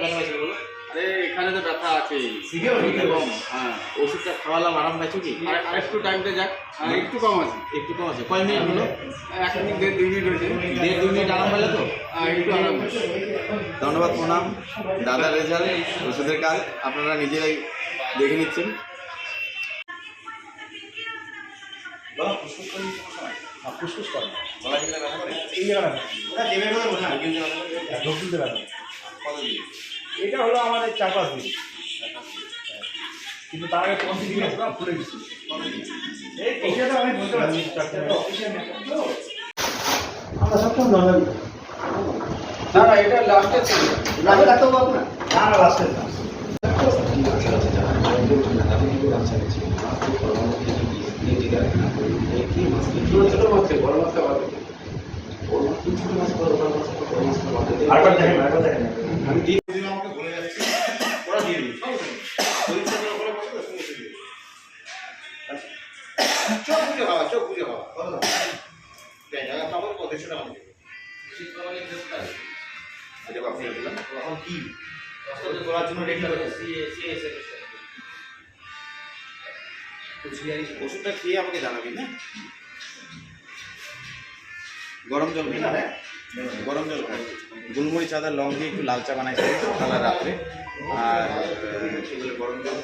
ব্যথা বলো আরে এখানে তো ব্যথা আছে। কম হ্যাঁ ওষুধটা খাওয়ালাম আরাম পাইছো কি? আর আরেকটু টাইমটা যাক। আর একটু কম আছে। একটু কম আছে। কয় মিনিট হলো? এক মিনিট দেড় দুই মিনিট হয়েছে। দেড় দুই মিনিট আরাম পাইলে তো? আর একটু আরাম ধন্যবাদ প্রণাম। দাদার রেজাল্ট ওষুধের কাজ আপনারা নিজেরাই দেখে নিচ্ছেন। ফুসফুস করে? এই জায়গাটা দক্ষিণ জায়গাটা এটা হলো আমাদের চার পাঁচ কিন্তু তার আগে পঞ্চাশ দিন ফুলে গেছি। এইটা তো আমি বলতে পারছি আমরা সবসময় নর্মালি না না এটা লাস্টের ছিল। ডাক্তারবাবু আপনার না। না লাস্টের না। ছোট ছোট বড় মাছটা ভালো আরেকবার দেখেন আরেকবার দেখেন। আমি দিয়ে দিন আমাকে বলে যাচ্ছি, ওরা খাওয়া এখন কি? করার জন্য রেডি ওষুধটা খেয়ে আমাকে জানাবি, না? গরম জল খাই না গরম জল খাই। গুলমরিচ আদা, লং দিয়ে একটু লাল চা বানাইছি সকালে রাত্রে। আর গরম জল